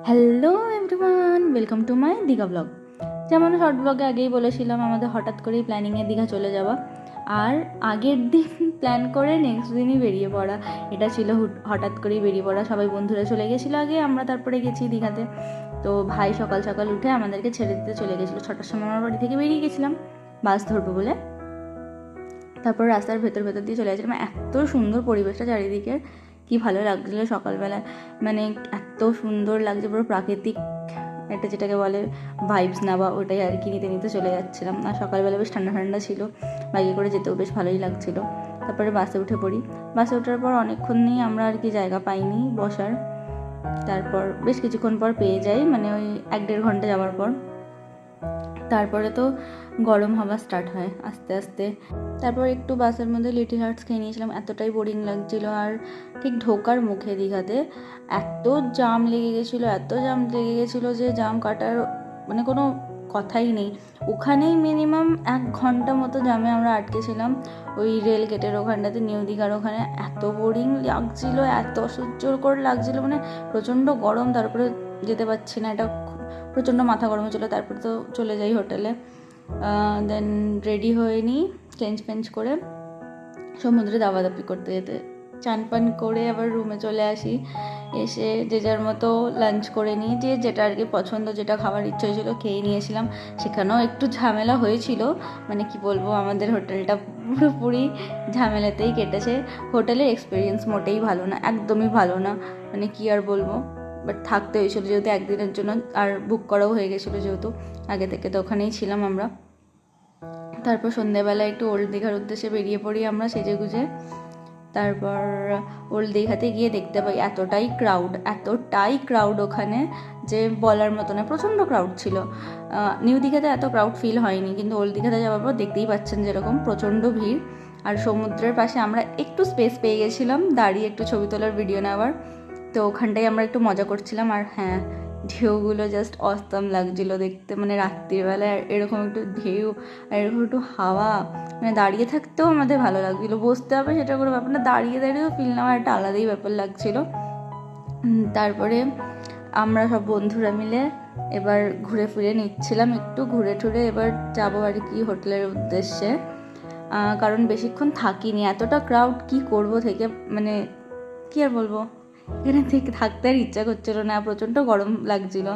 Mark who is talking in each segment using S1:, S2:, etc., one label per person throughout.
S1: Hello everyone welcome to my Digha vlog যেমন short ব্লগে আগেই বলেছিলাম, আমাদের হঠাৎ করেই প্ল্যানিংয়ে দীঘা চলে যাওয়া। আর আগের দিন প্ল্যান করে নেক্সট দিনই বেরিয়ে পড়া। এটা ছিল হঠাৎ করেই বেরিয়ে পড়া। সবাই বন্ধুরা চলে গেছিল আগে, আমরা তারপরে গেছি দীঘাতে। তো ভাই সকাল সকাল উঠে আমাদেরকে ছেড়ে দিতে চলে গেছিল। ছটার সময় আমার বাড়ি থেকে বেরিয়ে গেছিলাম, বাস ধরবো বলে। তারপর রাস্তার ভেতর ভেতর দিয়ে চলে গেছিলাম। এত সুন্দর পরিবেশটা চারিদিকের কি ভালো লাগছিল সকালবেলা। মানে এত সুন্দর লাগছে, পুরো প্রাকৃতিক একটা যেটাকে বলে ভাইবস নেওয়া ওটাই আর কি নিতে নিতে চলে যাচ্ছিলাম। আর সকালবেলা বেশ ঠান্ডা ঠান্ডা ছিল, বাইকে করে যেতেও বেশ ভালোই লাগছিল। তারপরে বাসে উঠে পড়ি। বাসে ওঠার পর অনেকক্ষণ নেই আমরা আর কি জায়গা পাইনি বসার। তারপর বেশ কিছুক্ষণ পর পেয়ে যাই মানে ওই এক দেড় ঘণ্টা যাওয়ার পর। তারপরে তো গরম হওয়া স্টার্ট হয় আস্তে আস্তে। তারপর একটু বাসের মধ্যে লিটিল হার্টস খেয়ে নিয়েছিলাম, এতটাই বোরিং লাগছিল। আর ঠিক ঢোকার মুখে দীঘাতে এত জাম লেগে গেছিল, এত জাম লেগে গেছিল যে জাম কাটার মানে কোনো কথাই নেই। ওখানেই মিনিমাম এক ঘণ্টা মতো জামে আমরা আটকেছিলাম ওই রেল গেটের ওখানটাতে নিউ দীঘার ওখানে। এত বোরিং লাগছিল, এত অসহ্যকর লাগছিল মানে প্রচণ্ড গরম, তারপরে যেতে পারছি না। এটা প্রচণ্ড মাথা গরম ছিল তারপরে তো চলে যাই হোটেলে। দেন রেডি হয়ে নিই চেঞ্জ ফেঞ্জ করে সমুদ্রে দাবাদাবি করতে যেতে। চান পান করে আবার রুমে চলে আসি, এসে যে যার মতো লাঞ্চ করে নিই, যে যেটা আর কি পছন্দ, যেটা খাবার ইচ্ছে হয়েছিল খেয়ে নিয়েছিলাম। সেখানেও একটু ঝামেলা হয়েছিল মানে কি বলব, আমাদের হোটেলটা পুরোপুরি ঝামেলাতেই কেটেছে। হোটেলের এক্সপিরিয়েন্স মোটেই ভালো না, একদমই ভালো না মানে কি আর বলব। বাট থাকতে হয়েছিল যেহেতু একদিনের জন্য আর বুক করাও হয়ে গেছিল যেহেতু, আগে থেকে তো ওখানেই ছিলাম আমরা। তারপর সন্ধেবেলা একটু ওল্ড দীঘার উদ্দেশ্যে বেরিয়ে পড়ি আমরা সেজে গুজে তারপর ওল্ড দীঘাতে গিয়ে দেখতে পাই এতটাই ক্রাউড এতটাই ক্রাউড ওখানে যে বলার মতো না, প্রচণ্ড ক্রাউড ছিল। নিউ দীঘাতে এত ক্রাউড ফিল হয়নি, কিন্তু ওল্ড দীঘাতে যাওয়ার পর দেখতেই পাচ্ছেন যেরকম প্রচণ্ড ভিড়। আর সমুদ্রের পাশে আমরা একটু স্পেস পেয়ে গেছিলাম, দাঁড়িয়ে একটু ছবি তোলার ভিডিও নেওয়ার। তো ওখানটায় আমরা একটু মজা করছিলাম আর হ্যাঁ ঢেউগুলো জাস্ট অস্তম লাগছিল দেখতে। মানে রাত্রিবেলায় এরকম একটু ঢেউ আর এরকম একটু হাওয়া মানে দাঁড়িয়ে থাকতেও আমাদের ভালো লাগছিল। বসতে হবে সেটা কোনো ব্যাপার না, দাঁড়িয়ে দাঁড়িয়েও ফিল নেওয়ার একটা আলাদাই ব্যাপার লাগছিল। তারপরে আমরা সব বন্ধুরা মিলে এবার ঘুরে ফিরে নিচ্ছিলাম একটু, ঘুরে টুরে এবার যাব আর কি হোটেলের উদ্দেশ্যে। কারণ বেশিক্ষণ থাকিনি, এতটা ক্রাউড কি করব থেকে মানে কি আর বলব? এখানে থেকে থাকতে আর ইচ্ছা করছিল না, প্রচণ্ড গরম লাগছিল।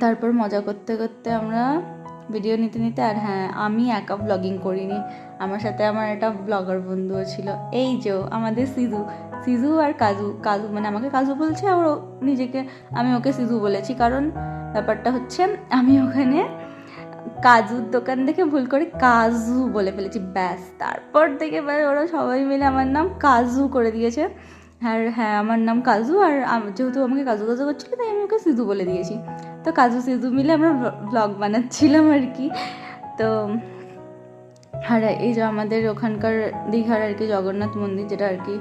S1: তারপর মজা করতে করতে আমরা ভিডিও নিতে নিতে আর হ্যাঁ আমি একা ব্লগিং করিনি। আমার সাথে আমার একটা ব্লগার বন্ধুও ছিল। এই যে আমাদের সিজু। সিজু আর কাজু কাজু মানে আমাকে কাজু বলছে আর নিজেকে, আমি ওকে সিজু বলেছি। কারণ ব্যাপারটা হচ্ছে, আমি ওখানে কাজুর দোকান দেখে ভুল করে কাজু বলে ফেলেছি। ব্যাস, তারপর থেকে ওরা সবাই মিলে আমার নাম কাজু করে দিয়েছে। আর হ্যাঁ আমার নাম কাজু আর যেহেতু আমাকে কাজু কাজু করছিল, তাই আমি ওকে সিধু বলে দিয়েছি। তো কাজু, সিধু মিলে আমরা ব্লগ বানাচ্ছিলাম আর কি। তো, আর এই যে আমাদের ওখানকার দীঘার আর কি জগন্নাথ মন্দির, যেটা আর কি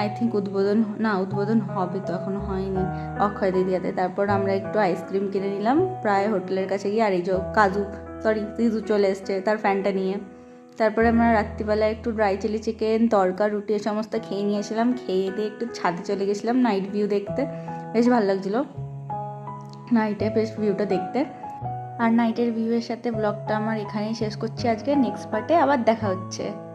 S1: আই থিঙ্ক উদ্বোধন, না, উদ্বোধন হবে তো এখনও হয়নি অক্ষয় দিদিয়াতে তারপর আমরা একটু আইসক্রিম কিনে নিলাম, প্রায় হোটেলের কাছে গিয়ে, আর এই যে কাজু সরি সিজু চলে এসছে তার ফ্যানটা নিয়ে। তারপরে আমরা রাত্রিবেলা একটু ড্রাই চিলি চিকেন তরকা, রুটি এ সমস্ত খেয়ে নিয়েছিলাম। খেয়ে দিয়ে একটু ছাদে চলে গেছিলাম নাইট ভিউ দেখতে। বেশ ভালো লাগছিল। নাইটে বেশ ভিউটা দেখতে। আর নাইটের ভিউয়ের সাথে ব্লগটা আমার এখানেই শেষ করছি আজকে। নেক্সট পার্টে আবার দেখা হচ্ছে।